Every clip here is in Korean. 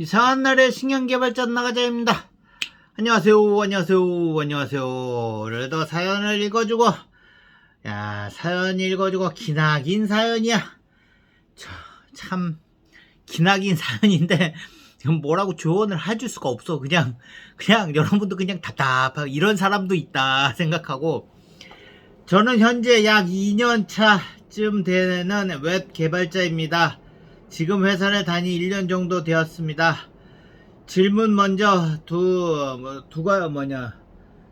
이상한 날의 신경개발자 나가자입니다. 안녕하세요, 안녕하세요, 안녕하세요. 오늘도 사연을 읽어주고, 야, 사연 읽어주고, 기나긴 사연이야. 저, 참, 기나긴 사연인데, 뭐라고 조언을 해줄 수가 없어. 그냥, 그냥 여러분도 그냥 답답하고, 이런 사람도 있다 생각하고, 저는 현재 약 2년 차쯤 되는 웹 개발자입니다. 지금 회사를 다니 1년 정도 되었습니다. 질문 먼저 두, 뭐, 두가 뭐냐.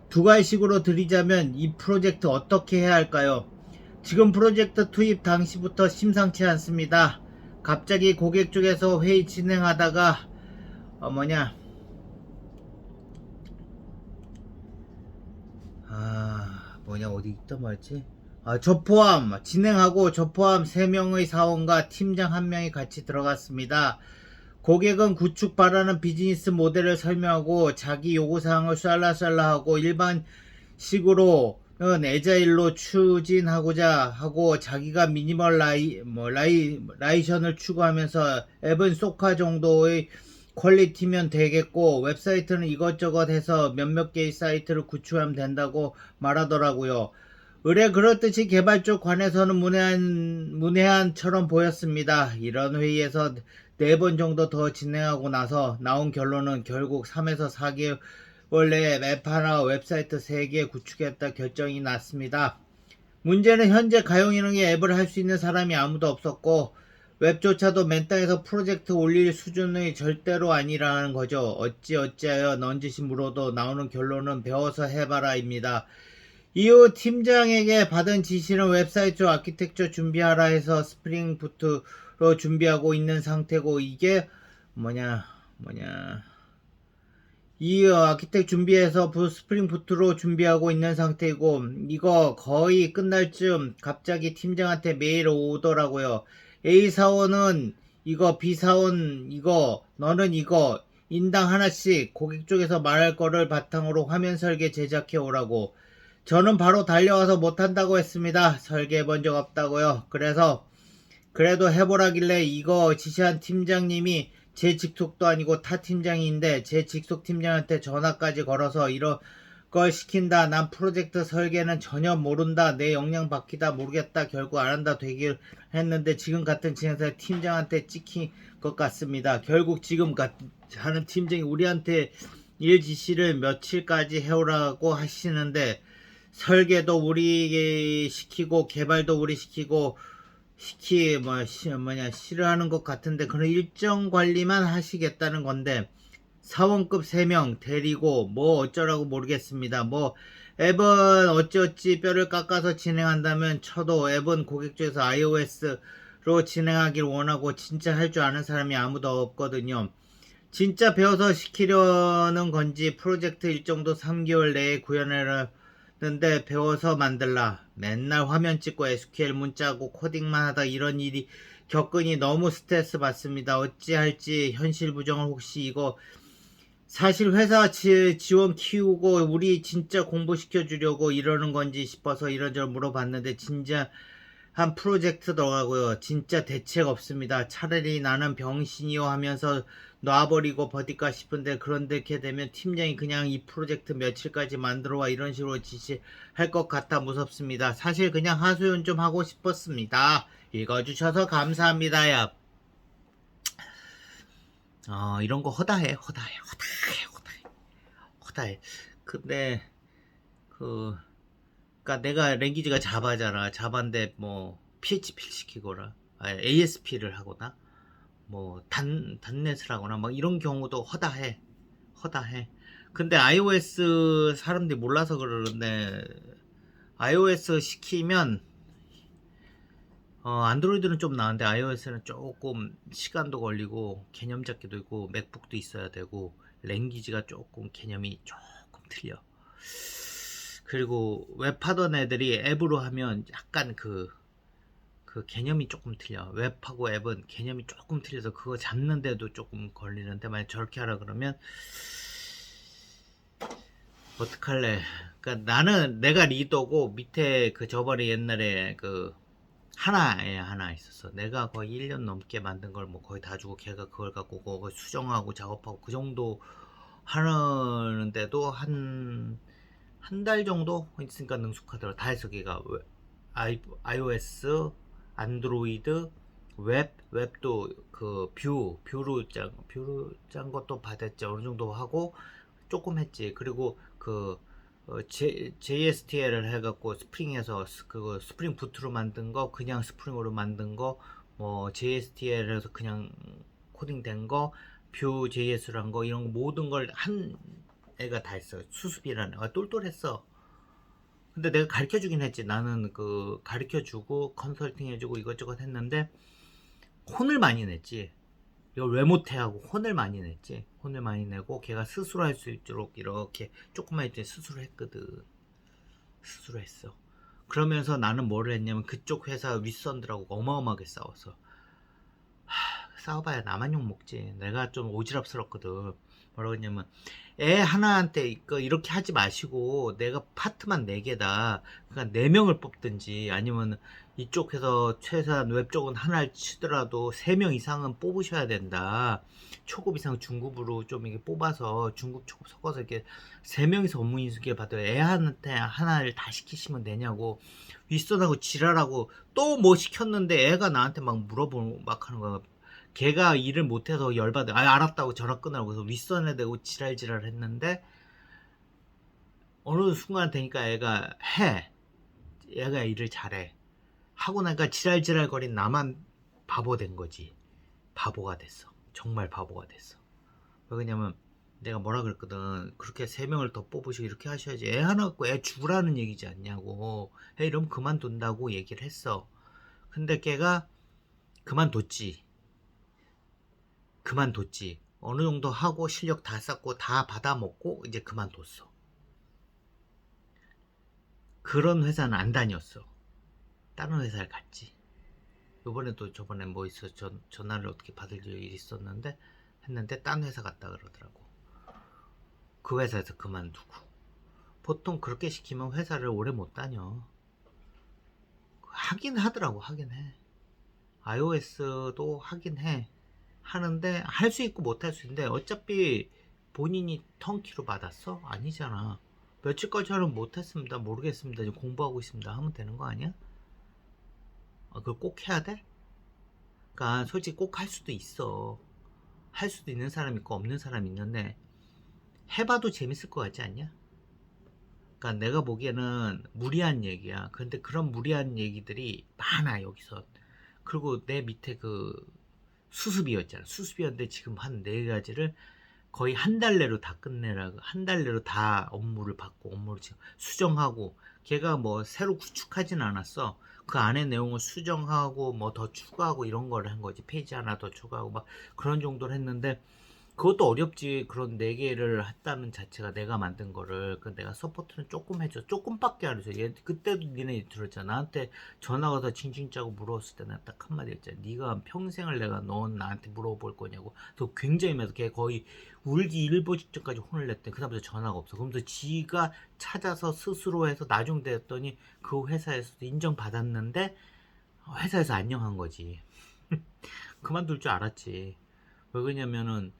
두 가지식으로 드리자면 이 프로젝트 어떻게 해야 할까요? 지금 프로젝트 투입 당시부터 심상치 않습니다. 갑자기 고객 쪽에서 회의 진행하다가 어 뭐냐 아 뭐냐 어디 있단 말지 아, 저 포함 진행하고 저 포함 3명의 사원과 팀장 1명이 같이 들어갔습니다. 고객은 구축 바라는 비즈니스 모델을 설명하고 자기 요구사항을 쌀라쌀라하고 일반식으로는 에자일로 추진하고자 하고 자기가 미니멀 라이, 뭐 라이, 라이션을 추구하면서 앱은 소카 정도의 퀄리티면 되겠고 웹사이트는 이것저것 해서 몇몇 개의 사이트를 구축하면 된다고 말하더라고요. 의뢰 그렇듯이 개발 쪽 관에서는 문해한, 문해한처럼 보였습니다. 이런 회의에서 네 번 정도 더 진행하고 나서 나온 결론은 결국 3에서 4개월 내에 앱 하나, 웹사이트 3개 구축했다 결정이 났습니다. 문제는 현재 가용인용의 앱을 할 수 있는 사람이 아무도 없었고 웹조차도 맨땅에서 프로젝트 올릴 수준의 절대로 아니라는 거죠. 어찌 어찌하여 넌지시 물어도 나오는 결론은 배워서 해봐라입니다. 이후 팀장에게 받은 지시는 웹사이트 아키텍처 준비하라 해서 스프링 부트로 준비하고 있는 상태고 이게 뭐냐 뭐냐 이 아키텍 준비해서 부 스프링 부트로 준비하고 있는 상태이고 이거 거의 끝날 쯤 갑자기 팀장한테 메일 오더라고요. A 사원은 이거 B 사원 이거 너는 이거 인당 하나씩 고객 쪽에서 말할 거를 바탕으로 화면 설계 제작해 오라고 저는 바로 달려와서 못한다고 했습니다. 설계해 본 적 없다고요. 그래서 그래도 해보라길래 이거 지시한 팀장님이 제 직속도 아니고 타 팀장인데 제 직속 팀장한테 전화까지 걸어서 이런 걸 시킨다. 난 프로젝트 설계는 전혀 모른다. 내 역량 바뀌다 모르겠다. 결국 안 한다 되길 했는데 지금 같은 진행사 팀장한테 찍힌 것 같습니다. 결국 지금 같 하는 팀장이 우리한테 일 지시를 며칠까지 해오라고 하시는데 설계도 우리 시키고 개발도 우리 시키고 시키 뭐 시, 뭐냐 싫어하는 것 같은데 그런 일정 관리만 하시겠다는 건데 사원급 3명 데리고 뭐 어쩌라고 모르겠습니다. 뭐 앱은 어찌어찌 뼈를 깎아서 진행한다면 쳐도 앱은 고객 쪽에서 iOS로 진행하길 원하고 진짜 할 줄 아는 사람이 아무도 없거든요. 진짜 배워서 시키려는 건지 프로젝트 일정도 3개월 내에 구현해 라 는데 배워서 만들라. 맨날 화면 찍고 SQL 문자고 코딩만 하다 이런 일이 겪으니 너무 스트레스 받습니다. 어찌할지 현실 부정을 혹시 이거 사실 회사 지, 지원 키우고 우리 진짜 공부시켜 주려고 이러는 건지 싶어서 이런저런 물어봤는데 진짜 한 프로젝트더라고요. 진짜 대책 없습니다. 차라리 나는 병신이요 하면서 놔버리고 버딜까 싶은데 그런데 이렇게 되면 팀장이 그냥 이 프로젝트 며칠까지 만들어와 이런 식으로 지시할 것 같아 무섭습니다. 사실 그냥 하소연 좀 하고 싶었습니다. 읽어주셔서 감사합니다. 야. 어, 이런 거 허다해, 허다해, 허다해, 허다해, 허다해. 근데, 그, 그니까 내가 랭귀지가 자바잖아. 자바인데 뭐, PHP를 시키거나, ASP를 하거나, 뭐, 단, 단넷을 하거나, 막 이런 경우도 허다해. 허다해. 근데 iOS 사람들이 몰라서 그러는데, iOS 시키면, 어, 안드로이드는 좀 나은데 iOS는 조금 시간도 걸리고 개념 잡기도 있고 맥북도 있어야 되고 랭귀지가 조금 개념이 조금 틀려. 그리고 웹 하던 애들이 앱으로 하면 약간 그, 그 개념이 조금 틀려. 웹하고 앱은 개념이 조금 틀려서 그거 잡는데도 조금 걸리는데 만약 저렇게 하라 그러면 어떡할래. 그니까 나는 내가 리더고 밑에 그 저번에 옛날에 그 하나에 하나 있었어. 내가 거의 1년 넘게 만든 걸 뭐 거의 다 주고 걔가 그걸 갖고 그거 수정하고 작업하고 그 정도 하는데도 한 한 달 정도 있으니까 능숙하더라. 다 해서 걔가 왜- 아이, iOS, 안드로이드, 웹, 웹도 그 뷰, 뷰로 짠, 뷰로 짠 것도 받았지. 어느 정도 하고 조금 했지. 그리고 그 어, J, JSTL을 해갖고 스프링에서 스- 그거 스프링 부트로 만든 거, 그냥 스프링으로 만든 거, 뭐 JSTL에서 그냥 코딩된 거, 뷰 JS로 한거 이런 거 모든 걸 한 애가 다 했어. 수습이라는 애가 똘똘했어. 근데 내가 가르쳐 주긴 했지. 나는 그 가르쳐 주고 컨설팅 해주고 이것저것 했는데 혼을 많이 냈지. 이걸 왜 못해 하고 혼을 많이 냈지. 혼을 많이 내고 걔가 스스로 할 수 있도록 이렇게 조금만 이제 스스로 했거든. 스스로 했어. 그러면서 나는 뭐를 했냐면 그쪽 회사 윗선들하고 어마어마하게 싸웠어. 하, 싸워봐야 나만 욕 먹지. 내가 좀 오지랖스럽거든. 뭐라고 했냐면 애 하나한테 이거 이렇게 하지 마시고 내가 파트만 4개다. 그러니까 4명을 뽑든지 아니면 이쪽에서 최소한 웹 쪽은 하나를 치더라도 3명 이상은 뽑으셔야 된다. 초급 이상 중급으로 좀 이게 뽑아서 중급 초급 섞어서 이렇게 3명이서 업무 인수기를 받아요. 애한테 하나를 다 시키시면 되냐고 윗선하고 지랄하고 또 뭐 시켰는데 애가 나한테 막 물어보고 막 하는 거야. 걔가 일을 못해서 열받아. 아, 알았다고 전화 끊으라고 해서 윗선에 대고 지랄지랄 했는데, 어느 순간 되니까 애가 해. 얘가 일을 잘해. 하고 나니까 지랄지랄 거린 나만 바보 된 거지. 바보가 됐어. 정말 바보가 됐어. 왜 그러냐면, 내가 뭐라 그랬거든. 그렇게 세 명을 더 뽑으시고 이렇게 하셔야지. 애 하나 갖고 애 죽으라는 얘기지 않냐고. 애 이러면 그만둔다고 얘기를 했어. 근데 걔가 그만뒀지. 그만뒀지. 어느 정도 하고 실력 다 쌓고 다 받아먹고 이제 그만뒀어. 그런 회사는 안 다녔어. 다른 회사를 갔지. 요번에도 저번에 뭐 있어 전, 전화를 어떻게 받을 일이 있었는데 했는데 딴 회사 갔다 그러더라고. 그 회사에서 그만두고. 보통 그렇게 시키면 회사를 오래 못 다녀. 하긴 하더라고 하긴 해. iOS도 하긴 해. 하는데 할 수 있고 못 할 수 있는데 어차피 본인이 턴키로 받았어? 아니잖아. 며칠까지는 못했습니다. 모르겠습니다. 지금 공부하고 있습니다. 하면 되는 거 아니야? 아, 그걸 꼭 해야 돼? 그러니까 솔직히 꼭 할 수도 있어. 할 수도 있는 사람 있고 없는 사람 있는데 해봐도 재밌을 것 같지 않냐? 그러니까 내가 보기에는 무리한 얘기야. 근데 그런 무리한 얘기들이 많아 여기서. 그리고 내 밑에 그 수습이었잖아. 수습이었는데 지금 한 네 가지를 거의 한 달 내로 다 끝내라고 한 달 내로 다 업무를 받고 업무를 지금 수정하고 걔가 뭐 새로 구축하진 않았어. 그 안에 내용을 수정하고 뭐 더 추가하고 이런 거를 한 거지. 페이지 하나 더 추가하고 막 그런 정도를 했는데 그것도 어렵지. 그런 네 개를 했다는 자체가 내가 만든 거를 그 내가 서포트는 조금 해줘. 조금밖에 안 해줘. 얘 그때도 니네 들었잖아. 나한테 전화 가서 징징 짜고 물어봤을 때 내가 딱 한마디 했잖아. 네가 평생을 내가 넌 나한테 물어볼 거냐고. 또 굉장히 매서 걔 거의 울기 일보 직전까지 혼을 냈대. 그다음부터 전화가 없어. 그러면서 지가 찾아서 스스로 해서 나중 됐더니 그 회사에서도 인정받았는데 회사에서 안녕한 거지. 그만둘 줄 알았지. 왜 그러냐면은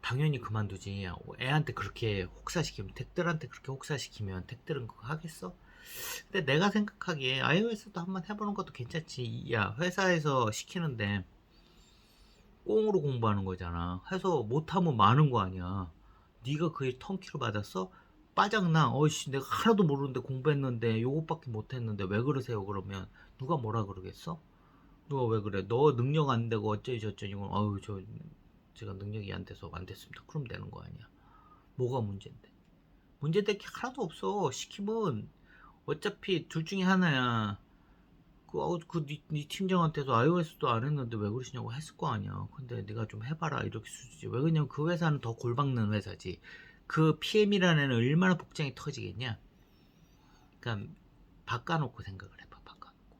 당연히 그만두지. 애한테 그렇게 혹사시키면, 덱들한테 그렇게 혹사시키면 덱들은 그거 하겠어? 근데 내가 생각하기에 iOS도 한번 해보는 것도 괜찮지. 야, 회사에서 시키는데 꽁으로 공부하는 거잖아. 해서 못하면 많은 거 아니야. 네가 그일 턴키로 받았어? 빠장나. 어이씨, 내가 하나도 모르는데 공부했는데 요것밖에 못했는데 왜 그러세요? 그러면 누가 뭐라 그러겠어? 누가 왜 그래? 너 능력 안 되고 이건 어우 저 제가 능력이 안 돼서 안 됐습니다. 그럼 되는 거 아니야? 뭐가 문제인데? 문제될 게 하나도 없어. 시키면 어차피 둘 중에 하나야. 그, 어, 그, 니, 니 팀장한테도 iOS도 안 했는데 왜 그러시냐고 했을 거 아니야. 근데 네가 좀 해봐라. 이렇게 수지. 왜 그러냐면 그 회사는 더 골박는 회사지. 그 PM이라는 애는 얼마나 복장이 터지겠냐. 그니까, 바꿔놓고 생각을 해봐. 바꿔놓고.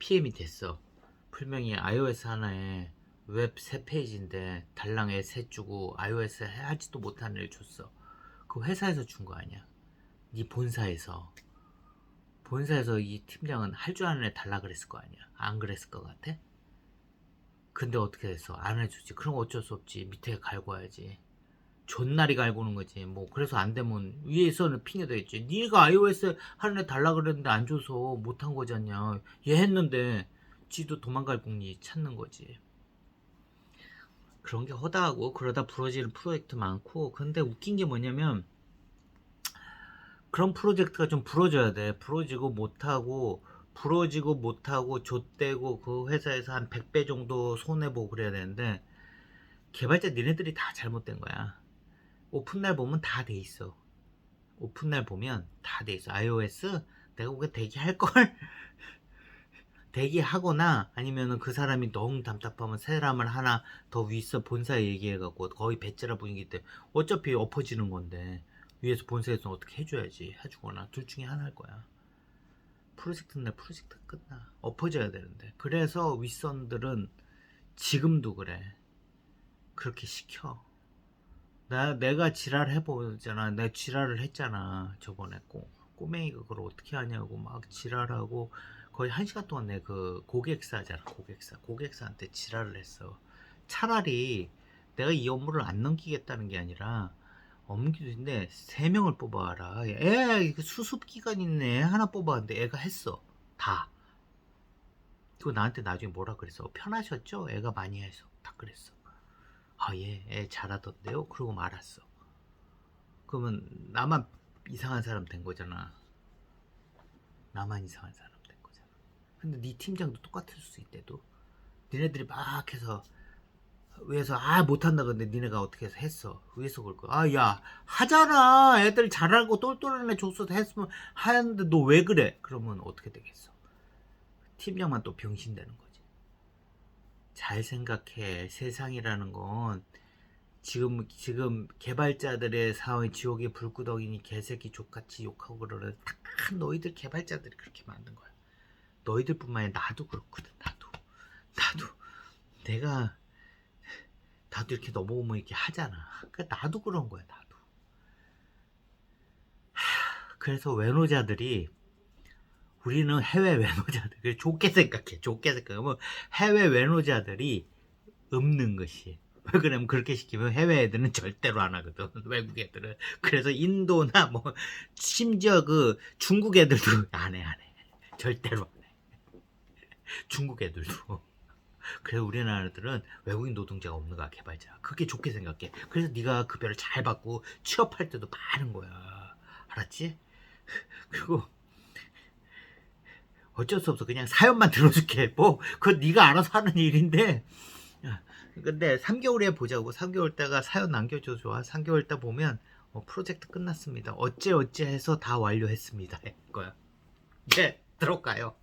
PM이 됐어. 분명히 iOS 하나에 웹 세 페이지인데 달랑 애세 주고 iOS 하지도 못하는 애를 줬어. 그 회사에서 준 거 아니야. 네 본사에서. 본사에서 이 팀장은 할 줄 아는 애 달라 그랬을 거 아니야. 안 그랬을 것 같아? 근데 어떻게 됐어? 안 해주지. 그럼 어쩔 수 없지. 밑에 갈궈야지. 존나리 갈구는 거지. 뭐 그래서 안 되면 위에서는 핑계 대겠지. 네가 iOS 하는 애 달라 그랬는데 안 줘서 못한 거잖냐. 얘 했는데 지도 도망갈 궁리 찾는 거지. 그런 게 허다하고 그러다 부러지는 프로젝트 많고 근데 웃긴 게 뭐냐면 그런 프로젝트가 좀 부러져야 돼. 부러지고 못하고 부러지고 못하고 좆대고 그 회사에서 한 100배 정도 손해보고 그래야 되는데 개발자 니네들이 다 잘못된 거야. 오픈날 보면 다 돼 있어. 오픈날 보면 다 돼 있어. iOS 내가 그게 대기할걸? 대기하거나 아니면은 그 사람이 너무 답답하면 새 사람을 하나 더 윗서 본사에 얘기해갖고 거의 배째라 분위기 때 어차피 엎어지는 건데 위에서 본사에서 어떻게 해줘야지 해주거나 둘 중에 하나 할 거야. 프로젝트는 내 프로젝트 끝나. 엎어져야 되는데. 그래서 윗선들은 지금도 그래. 그렇게 시켜. 나 내가 지랄 해보잖아. 내가 지랄을 했잖아. 저번에 꼬, 꼬맹이가 그걸 어떻게 하냐고 막 지랄하고 거의 한 시간 동안 내 그 고객사잖아 고객사 고객사한테 지랄을 했어 차라리 내가 이 업무를 안 넘기겠다는 게 아니라 엄기인데 세 명을 뽑아라. 애 이거 수습 기간 있네. 하나 뽑았는데 애가 했어. 다. 그리고 나한테 나중에 뭐라 그랬어? 편하셨죠? 애가 많이 해서 다 그랬어. 아 예, 애 잘하던데요. 그러고 말았어. 그러면 나만 이상한 사람 된 거잖아. 나만 이상한 사람 된 거잖아. 근데 네 팀장도 똑같을 수 있대도. 니네들이 막 해서 위에서 아 못한다 근데 니네가 어떻게 해서 했어? 위에서 그럴 거야. 아야 하잖아. 애들 잘하고 똘똘한 애 줬어 했으면 하는데 너 왜 그래? 그러면 어떻게 되겠어? 팀장만 또 병신 되는 거지. 잘 생각해. 세상이라는 건 지금 지금 개발자들의 상황이 지옥의 불구덩이니 개새끼 족같이 욕하고 그러는 다 너희들 개발자들이 그렇게 만든 거야 너희들뿐만 아니라 나도 그렇거든 나도 나도 내가 나도 이렇게 넘어오면 이렇게 하잖아. 그러니까 나도 그런 거야, 나도. 하, 그래서 외노자들이 우리는 해외 외노자들, 좋게 생각해, 좋게 생각하면 해외 외노자들이 없는 것이. 왜 그러냐면 그렇게 시키면 해외 애들은 절대로 안 하거든. 외국 애들은. 그래서 인도나 뭐 심지어 그 중국 애들도 안 해, 안 해. 절대로 안 해. 중국 애들도. 그래서 우리나라들은 외국인 노동자가 없는 거야 개발자 그게 좋게 생각해 그래서 네가 급여를 잘 받고 취업할 때도 많은 거야 알았지? 그리고 어쩔 수 없어 그냥 사연만 들어줄게 뭐 그건 네가 알아서 하는 일인데 근데 3개월에 보자고. 3개월 때가 사연 남겨줘 좋아 3개월 때 보면 어, 프로젝트 끝났습니다. 어째 어째 해서 다 완료했습니다. 거야. 네 들어가요